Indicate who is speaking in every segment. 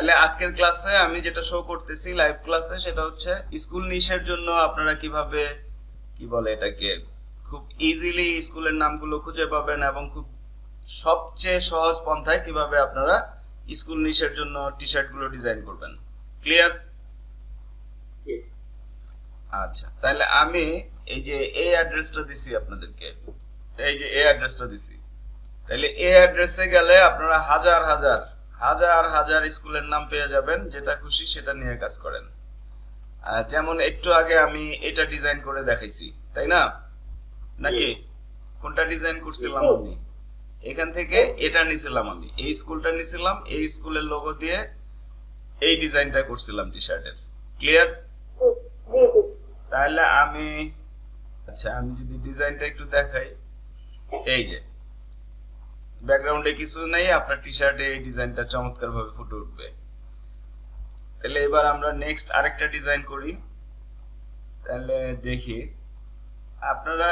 Speaker 1: তাহলে আজকের ক্লাসে আমি যেটা শো করতেছি লাইভ ক্লাসে সেটা হচ্ছে স্কুল নিশের জন্য আপনারা কীভাবে, কি বলে এটাকে, খুব ইজিলি স্কুলের নামগুলো খুঁজে পাবেন এবং খুব সবচেয়ে সহজ পন্থায় কীভাবে আপনারা স্কুল নিশের জন্য টি শার্টগুলো ডিজাইন করবেন। ক্লিয়ার আচ্ছা তাহলে আমি এই যে এই অ্যাড্রেসটা দিছি আপনাদেরকে, এই যে এই অ্যাড্রেসটা দিছি, তাহলে এই অ্যাড্রেসে গেলে আপনারা হাজার হাজার হাজার হাজার স্কুলের নাম পেয়ে যাবেন যেটা খুশি সেটা নিয়ে কাজ করেন। যেমন একটু আগে আমি এটা ডিজাইন করে দেখাইছি তাই না? নাকি? কোনটা ডিজাইন করছিলাম আমি? এখান থেকে এটা নিছিলাম আমি। এই স্কুলটা নিছিলাম এই স্কুলের লোগো দিয়ে এই ডিজাইনটা করছিলাম টি শার্টের ক্লিয়ার তাহলে আমি আচ্ছা আমি যদি ডিজাইনটা একটু দেখাই। এই যে ব্যাকগ্রাউন্ডে কিছু নেই আপনার টি শার্টে এই ডিজাইনটা চমৎকার ভাবে ফুটে উঠবে। তাহলে এবার আমরা নেক্সট আরেকটা ডিজাইন করি। তাহলে দেখি। আপনারা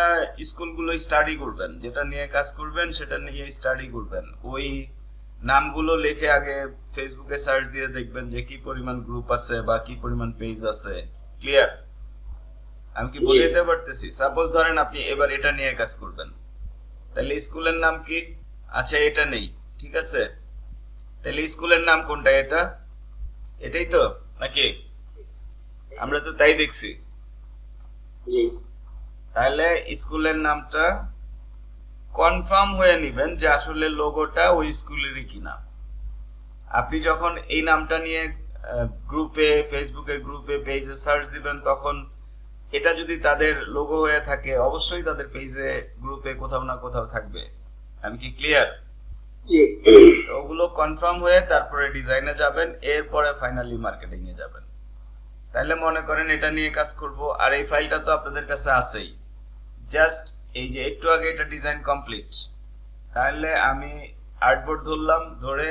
Speaker 1: স্কুলগুলো স্টাডি করবেন যেটা নিয়ে কাজ করবেন সেটা নিয়ে স্টাডি করবেন। ওই নামগুলো লিখে আগে ফেসবুকে সার্চ দিয়ে দেখবেন যে কি পরিমাণ গ্রুপ আছে বা কি পরিমাণ পেজ আছে। ক্লিয়ার আমি কি বলে দিতে পারতেছি? সাপোজ ধরেন আপনি এবার এটা নিয়ে কাজ করবেন। তাহলে স্কুলের নাম কি? আচ্ছা এটা নেই ঠিক আছে? তাহলে স্কুলের নাম কোনটা এটা? এটাই তো নাকি? আমরা তো তাই দেখছি। তাহলে স্কুলের নামটা কনফার্ম হয়ে নেবেন যে আসলে লোগোটা ওই স্কুলেরই কিনা। আপনি যখন এই নামটা নিয়ে গ্রুপে ফেসবুকের গ্রুপে পেজে সার্চ দিবেন তখন এটা যদি তাদের লোগো হয়ে থাকে অবশ্যই তাদের পেজে গ্রুপে কোথাও না কোথাও থাকবে। আমি কি ক্লিয়ার ওগুলো কনফার্ম হয়ে তারপরে ডিজাইনে যাবেন এরপরে ফাইনালি মার্কেটিং এ যাবেন। তাহলে মনে করেন এটা নিয়ে কাজ করব আর এই ফাইলটা তো আপনাদের কাছে আছেই। জাস্ট এই যে একটু আগে এটা ডিজাইন কমপ্লিট তাহলে আমি আর্টবোর্ড ধরলাম ধরে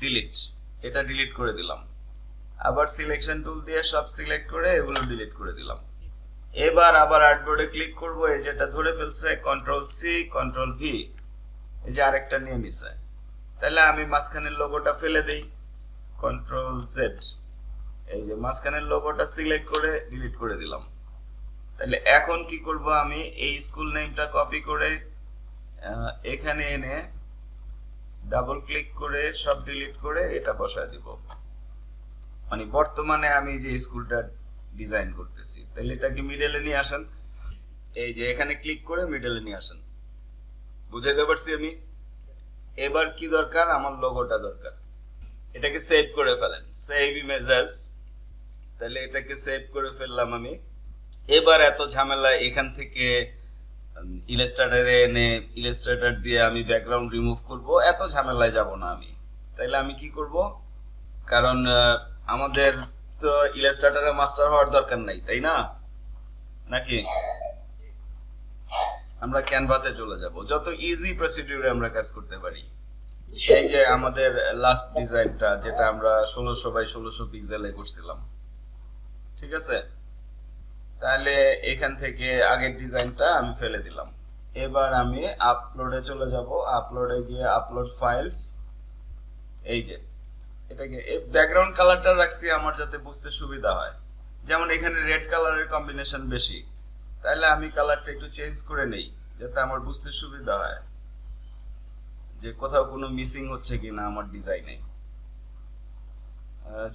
Speaker 1: ডিলিট এটা ডিলিট করে দিলাম। আবার সিলেকশন টুল দিয়ে সব সিলেক্ট করে এগুলো ডিলিট করে দিলাম। এবার আবার আর্টবোর্ডে ক্লিক করব এই যেটা ধরে ফেলছে কন্ট্রোল সি কন্ট্রোল ভি এই যে আরেকটা নিয়ে নিছে। তাহলে আমি মাঝখানের লোগোটা ফেলে দেই। কন্ট্রোল জেড এই যে মাঝখানের লোগোটা সিলেক্ট করে ডিলিট করে দিলাম। তাহলে এখন কি করব আমি? এই স্কুল নেমটা কপি করে এখানে এনে ডাবল ক্লিক করে সব ডিলিট করে এটা বসায় দিব। মানে বর্তমানে আমি যে স্কুলটা ডিজাইন করতেছি। তাহলে এটাকে মিডলে নিয়ে আসেন? এই যে এখানে ক্লিক করে মিডলে নিয়ে আসেন। বুঝাইতে পারছি আমি? এবার কি দরকার? আমার লোগোটা দরকার। এটাকে সেভ করে ফেলেন। সেভ ইমেজেস তাহলে এটাকে সেভ করে ফেললাম আমি। এবার এত ঝামেলা এখান থেকে ইলাস্ট্রেটরে এনে ইলাস্ট্রেটর দিয়ে আমি ব্যাকগ্রাউন্ড রিমুভ করব। এত ঝামেলায় যাব না আমি। তাইলে আমি কি করব? কারণ আমাদের তো ইলাস্ট্রেটরে মাস্টার হওয়ার দরকার নাই, তাই না? নাকি? আমরা ক্যানভাতে চলে যাব। যত ইজি প্রসিডিউরে আমরা কাজ করতে পারি। এই যে আমাদের লাস্ট ডিজাইনটা যেটা আমরা ষোলোশো বাই ষোলোশো পিক্সেলে করছিলাম। ঠিক আছে? তাহলে এখান থেকে আগের ডিজাইনটা আমি ফেলে দিলাম। এবার আমি আপলোডে চলে যাব। আপলোডে গিয়ে আপলোড ফাইলস এই যে, এটাকে, এই ব্যাকগ্রাউন্ড কালারটা রাখছি আমার যাতে বুঝতে সুবিধা হয়। যেমন এখানে রেড কালারের কম্বিনেশন বেশি। তাহলে আমি কালারটা একটু চেঞ্জ করে নেই যাতে আমার বুঝতে সুবিধা হয় যে কোথাও কোনো মিসিং হচ্ছে কিনা আমার ডিজাইনে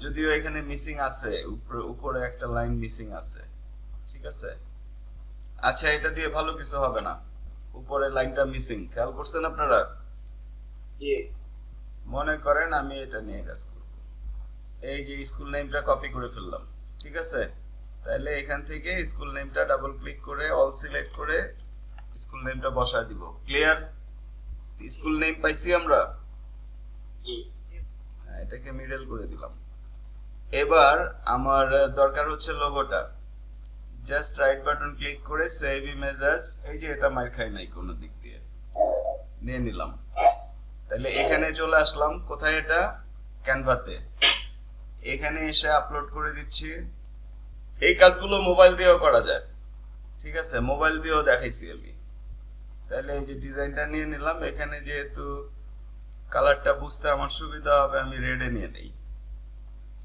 Speaker 1: যদিও এখানে মিসিং আছে উপরে উপরে একটা লাইন মিসিং আছে ঠিক আছে? আচ্ছা এটা দিয়ে ভালো কিছু হবে না। উপরে লাইনটা মিসিং খেয়াল করছেন আপনারা? মনে করেন আমি এটা নিয়ে কাজ করব। এই যে স্কুল নেমটা কপি করে ফেললাম ঠিক আছে? তাহলে এখান থেকে স্কুল নেমটা ডাবল ক্লিক করে অল সিলেক্ট করে স্কুল নেমটা বসায় দিব। ক্লিয়ার স্কুল নেম পাইছি আমরা? হ্যাঁ, এটাকে মিডল করে দিলাম। এবার আমার দরকার হচ্ছে লোগোটা জাস্ট রাইট বাটন ক্লিক করে সেভ ইমেজেস এই যে এটা মার খাই নাই কোনো দিক দিয়ে। নিয়ে নিলাম। তাহলে এখানে চলে আসলাম। কোথায় এটা? ক্যানভাতে এখানে এসে আপলোড করে দিচ্ছি। এই কাজগুলো মোবাইল দিয়েও করা যায়। ঠিক আছে? মোবাইল দিয়েও দেখাইছি আমি। তাহলে এই যে ডিজাইনটা নিয়ে নিলাম, এখানে যেহেতু কালারটা বুঝতে আমার সুবিধা হবে, আমি রেডে নিয়ে নিই।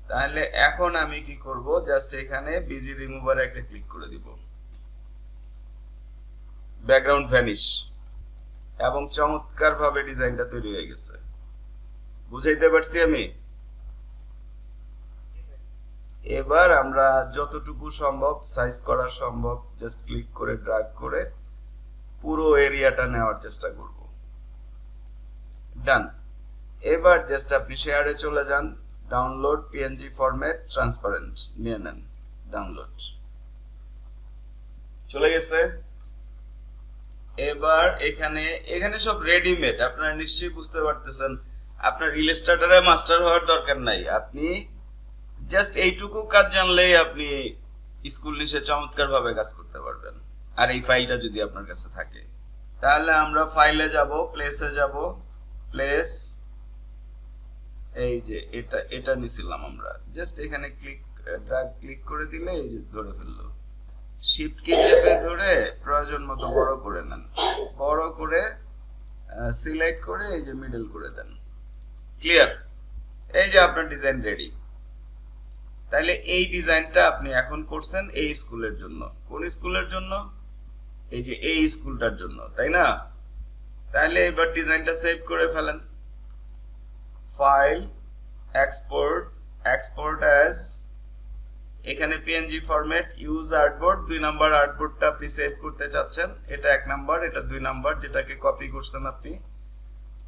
Speaker 1: তাহলে এখন আমি কি করব জাস্ট এখানে বিজি রিমুভারে একটা ক্লিক করে দিব। ব্যাকগ্রাউন্ড ভ্যানিশ এবং চমৎকারভাবে ডিজাইনটা তৈরি হয়ে গেছে। বুঝাইতে পারছি আমি? এবার আমরা যতটুকু সম্ভব সাইজ করা সম্ভব জাস্ট ক্লিক করে ড্রাগ করে পুরো এরিয়াটা নেওয়ার চেষ্টা করব। ডান এবার জাস্ট আপনি শেয়ারে চলে যান। ডাউনলোড পিএনজি ফরম্যাট ট্রান্সপারেন্ট নিয়ে নেন। ডাউনলোড চলে গেছে। এবার এখানে এখানে সব রেডিমেড আপনারা নিশ্চয়ই বুঝতে পারতেছেন। আপনার ইলাস্ট্রেটরে মাস্টার হওয়ার দরকার নাই। আপনি জাস্ট এইটুকু কাজ জানলেই আপনি স্কুল নিশে চমৎকার ভাবে কাজ করতে পারবেন। আর এই ফাইলটা যদি আপনার কাছে থাকে। তাহলে আমরা ফাইলে যাব প্লেসে যাব। প্লেস এই যে এটা এটা নিছিলাম আমরা। জাস্ট এখানে ক্লিক ড্রাগ ক্লিক করে দিলে এই যে ধরে ফেলল। শিফট কি চেপে ধরে প্রয়োজন মতো বড় করে নেন। বড় করে সিলেক্ট করে এই যে মিডল করে দেন। ক্লিয়ার এই যে আপনার ডিজাইন রেডি তাহলে এই ডিজাইনটা আপনি এখন করছেন এই স্কুলের জন্য। কোন স্কুলের জন্য? এই যে এই স্কুলটার জন্য, তাই না? তাহলে এবার ডিজাইনটা সেভ করে ফেলেন। ফাইল, এক্সপোর্ট এক্সপোর্ট অ্যাজ, এখানে পিএনজি ফরম্যাট ইউজ আর্টবোর্ড দুই নাম্বার আর্টবোর্ডটা আপনি সেভ করতে চাচ্ছেন। এটা এক নাম্বার, এটা দুই নাম্বার, যেটাকে কপি করছেন আপনি।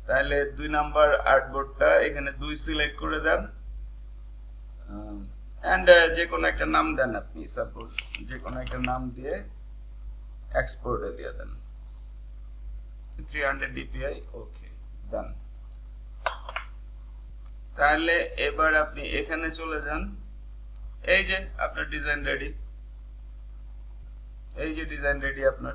Speaker 1: তাহলে দুই নাম্বার আর্টবোর্ডটা এখানে দুই সিলেক্ট করে দেন। অ্যান্ড যে কোনো একটা নাম দেন আপনি সাপোজ যে কোনো একটা নাম দিয়ে এক্সপোর্টে দিয়ে দেন। Three hundred DPI okay done তাহলে এবার আপনি এখানে চলে যান। এই যে আপনার ডিজাইন রেডি এই যে ডিজাইন রেডি আপনার।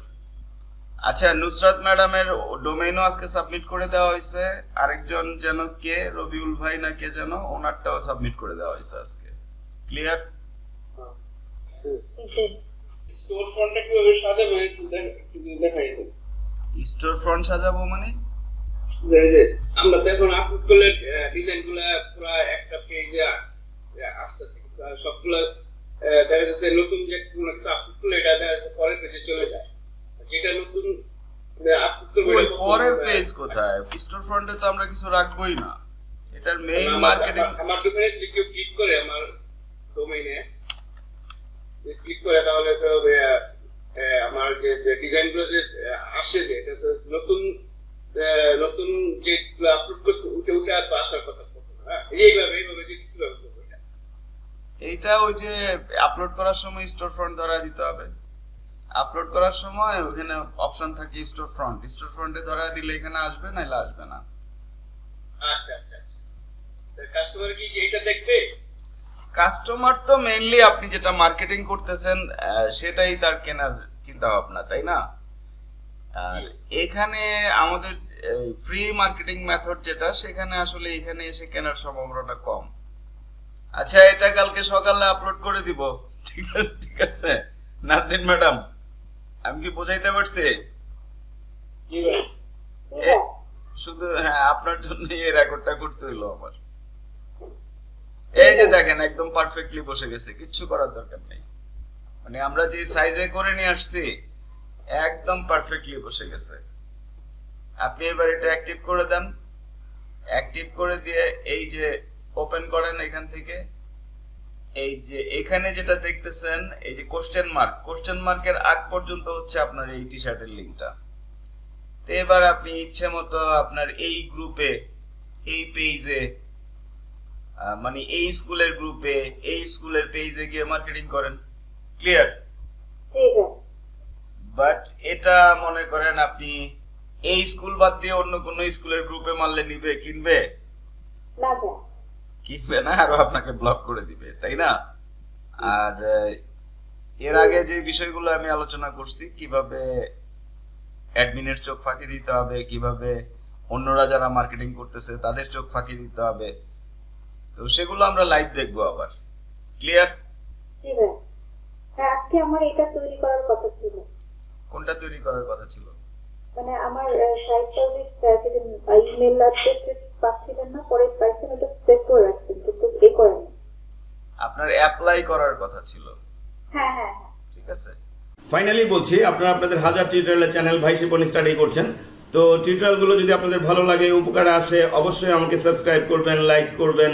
Speaker 1: আচ্ছা নুসরাত ম্যাডামের ডোমেইনও আজকে সাবমিট করে দেওয়া হয়েছে। আরেকজন যেন কে, রবিউল ভাই না কে যেন, ওনারটাও সাবমিট করে দেওয়া হয়েছে আজকে। ক্লিয়ার
Speaker 2: স্টোর ফ্রন্টটা কীভাবে সাজাবো একটু দেখাই দেন
Speaker 1: স্টোর ফ্রন্ট সাজাবো মানে?
Speaker 2: আমরা তো এখন আপলোড করলে ডিজাইনগুলা পুরো একটা পেজে আসতেছে। সবগুলো দেখা যাচ্ছে নতুন যে কোনো কিছু আপলোড করলে এটা দেখা যাচ্ছে পরের পেজে চলে যায়। যেটা নতুন
Speaker 1: পরের পেজ কোথায়? স্টোর ফ্রন্টে তো আমরা কিছু রাখবোই না। এটার মেইন মার্কেটিং
Speaker 2: আমার- আমার দোকানে যদি কেউ ক্লিক করে আমার ডোমেইনে ক্লিক করে তাহলে তো আমার যে ডিজাইনগুলো যে আসে যে এটা তো নতুন নতুন যে আপলোড করছে উঠে উঠে আর আসার কথা হ্যাঁ? এইভাবে এইভাবে যে কীভাবে
Speaker 1: এইটা ওই যে আপলোড করার সময় স্টোর ফ্রন্ট ধরা দিতে হবে। আপলোড করার সময় ওখানে অপশন থাকে স্টোর ফ্রন্ট স্টোর ফ্রন্টে ধরা দিলে এখানে আসবে নাহলে আসবে না।
Speaker 2: আচ্ছা আচ্ছা আচ্ছা। কাস্টমার কি যে এটা দেখবে?
Speaker 1: কাস্টমার তো মেইনলি আপনি যেটা মার্কেটিং করতেছেন সেটাই তার কেনার চিন্তা ভাবনা তাই না? আর এখানে আমাদের ফ্রি মার্কেটিং মেথড যেটা সেখানে আসলে এখানে এসে কেনার সম্ভাবনাটা কম। আচ্ছা এটা কালকে সকালে আপলোড করে দিব। ঠিক আছে ঠিক আছে। নাজরিন ম্যাডাম আমি কি বোঝাইতে পারছি? শুধু হ্যাঁ আপনার জন্য এই রেকর্ডটা করতে হইল আমার। এই যে দেখেন, একদম পারফেক্টলি বসে গেছে, কিচ্ছু করার দরকার নেই। মানে আমরা যে সাইজে করে নিয়ে আসছি, একদম পারফেক্টলি বসে গেছে। আপনি এবার এটা অ্যাক্টিভ করে দেন। অ্যাক্টিভ করে দিয়ে এই যে ওপেন করেন এখান থেকে। এই যে এখানে যেটা দেখতেছেন, এই যে কোশ্চেন মার্ক কোশ্চেন মার্কের আগ পর্যন্ত হচ্ছে আপনার এই টি শার্টের লিঙ্কটা তো এবার আপনি ইচ্ছে মতো আপনার এই গ্রুপে এই পেজে মানে এই স্কুলের গ্রুপে এই স্কুলের পেজে গিয়ে মার্কেটিং করেন। ক্লিয়ার বাট এটা মনে করেন আপনি এই স্কুল বাদ দিয়ে অন্য কোনো স্কুলের গ্রুপে মারলে নিবে কিনবে? কিনবে না আরও আপনাকে ব্লক করে দিবে তাই না? আর এর আগে যে বিষয়গুলো আমি আলোচনা করছি কীভাবে অ্যাডমিনের চোখ ফাঁকি দিতে হবে কীভাবে অন্যরা যারা মার্কেটিং করতেছে তাদের চোখ ফাঁকি দিতে হবে তো সেগুলো আমরা লাইভ দেখব আবার। ক্লিয়ার
Speaker 3: ঠিক আছে হ্যাঁ আজকে আমার এটা তৈরি করার কথা ছিল।
Speaker 1: কোনটা তৈরি করার কথা ছিল?
Speaker 3: মানে আমার সাইট সার্ভিস ইমেল অ্যাড্রেস পাচ্ছিলেন না পরে পাইছেন ওটা সেভ করে রাখছেন কিন্তু এ করেন
Speaker 4: আপনার অ্যাপ্লাই করার কথা ছিল।
Speaker 3: হ্যাঁ হ্যাঁ হ্যাঁ।
Speaker 4: ঠিক আছে?
Speaker 1: ফাইনালি বলছি আপনারা আপনাদের হাজার টিউটোরিয়ালের চ্যানেল ভাই শিপন স্টাডি করছেন। তো টিউটোরিয়ালগুলো যদি আপনাদের ভালো লাগে উপকারে আসে অবশ্যই আমাকে সাবস্ক্রাইব করবেন লাইক করবেন।